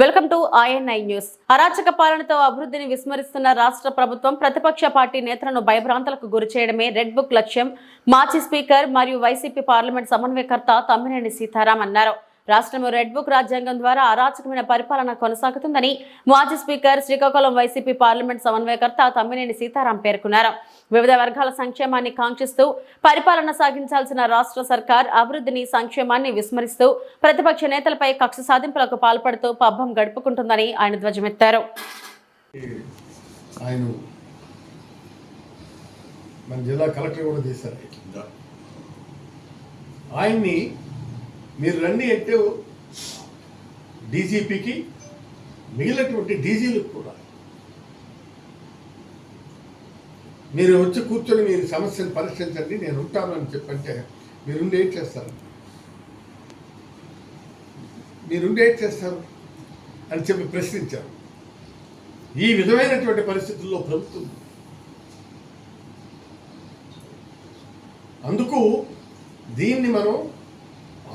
Welcome to INI news. అరాచక పాలనతో అభివృద్ధిని విస్మరిస్తున్న రాష్ట్ర ప్రభుత్వం ప్రతిపక్ష పార్టీ నేతలను భయభ్రాంతలకు గురి చేయడమే రెడ్ బుక్ లక్ష్యం. మాజీ స్పీకర్ మరియు వైసీపీ పార్లమెంట్ సమన్వయకర్త తమ్మినేని సీతారాం అన్నారు. రాష్ట్రంలో రెడ్ బుక్ రాజ్యాంగం ద్వారా అరాచకమైన పరిపాలన కొనసాగుతుందని మాజీ స్పీకర్ శ్రీకాకుళం వైసీపీ పార్లమెంట్ సమన్వయకర్త తమ్మినేని సీతారాం పేర్కొన్నారు. వివిధ వర్గాల సంక్షేమాన్ని కాంక్షిస్తూ పరిపాలన సాగించాల్సిన రాష్ట్ర సర్కార్ అభివృద్ధిని సంక్షేమాన్ని విస్మరిస్తూ ప్రతిపక్ష నేతలపై కక్ష సాధింపులకు పాల్పడుతూ పబ్బం గడుపుకుంటుందని ఆయన ధ్వజమెత్తారు. ఆయన మన జిల్లా కలెక్టర్ కూడా చేశారు. ఆయన్ని మీరు రండి అంటే డీజీపీకి మిగిలినటువంటి డీజీలకు కూడా. మీరు వచ్చి కూర్చొని మీరు సమస్యను పరిష్కరించండి నేను ఉంటాను అని చెప్పంటే మీరుండి ఏం చేస్తారు? మీరుండి ఏం చేస్తారు అని చెప్పి ప్రశ్నించారు. ఈ విధమైనటువంటి పరిస్థితుల్లో ప్రభుత్వం అందుకు దీన్ని మనం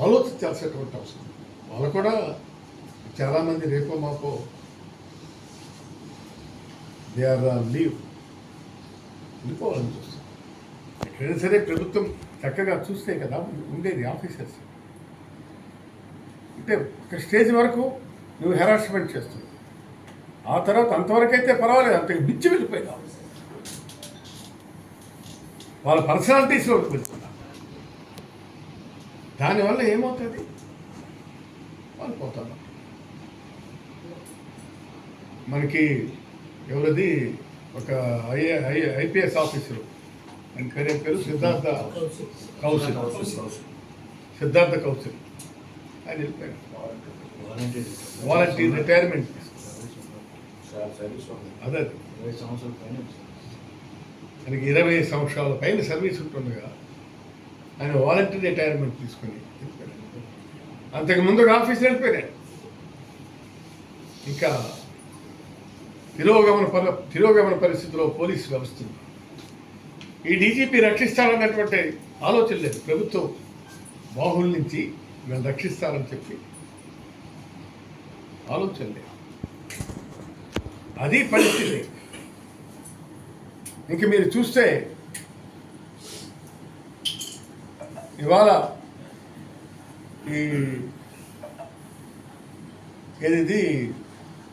ఆలోచించాల్సినటువంటి అవసరం. వాళ్ళు కూడా చాలామంది రేపో మాపో దే ఆర్ లీవ్. వెళ్ళిపోవాలని చూస్తారు ఎక్కడైనా సరే ప్రభుత్వం చక్కగా చూస్తే కదా ఉండేది ఆఫీసర్స్. అంటే ఒక స్టేజ్ వరకు నువ్వు హెరాస్మెంట్ చేస్తున్నావు. ఆ తర్వాత అంతవరకు అయితే పర్వాలేదు అంత మించి వెళ్ళిపోయింది వాళ్ళ పర్సనాలిటీస్లో వెళ్తున్నా దానివల్ల ఏమవుతుంది? వాళ్ళు పోతారు. మనకి ఎవరిది? ఒక ఐఏ ఐపీఎస్ ఆఫీసరు. ఆయన పేరు పేరు సిద్ధార్థ కౌశల్ సిద్ధార్థ కౌశల్ ఆయన వెళ్ళిపోయాడు. వాలంటీర్ రిటైర్మెంట్ అదే. ఆయనకి ఇరవై సంవత్సరాల పైన సర్వీస్ ఉంటుండగా ఆయన వాలంటీర్ రిటైర్మెంట్ తీసుకుని అంతకు ముందు ఆఫీస్ వెళ్ళిపోయాడు ఇంకా తిరోగమన పర తిరోగమన పరిస్థితిలో పోలీసు వ్యవస్థ ఈ డీజీపీ రక్షిస్తారన్నటువంటి ఆలోచన లేదు. ప్రభుత్వం బాహుల నుంచి మేము రక్షిస్తారని చెప్పి ఆలోచన లేదు. అది పరిస్థితి. ఇంక మీరు చూస్తే ఇవాళ ఈ ఏది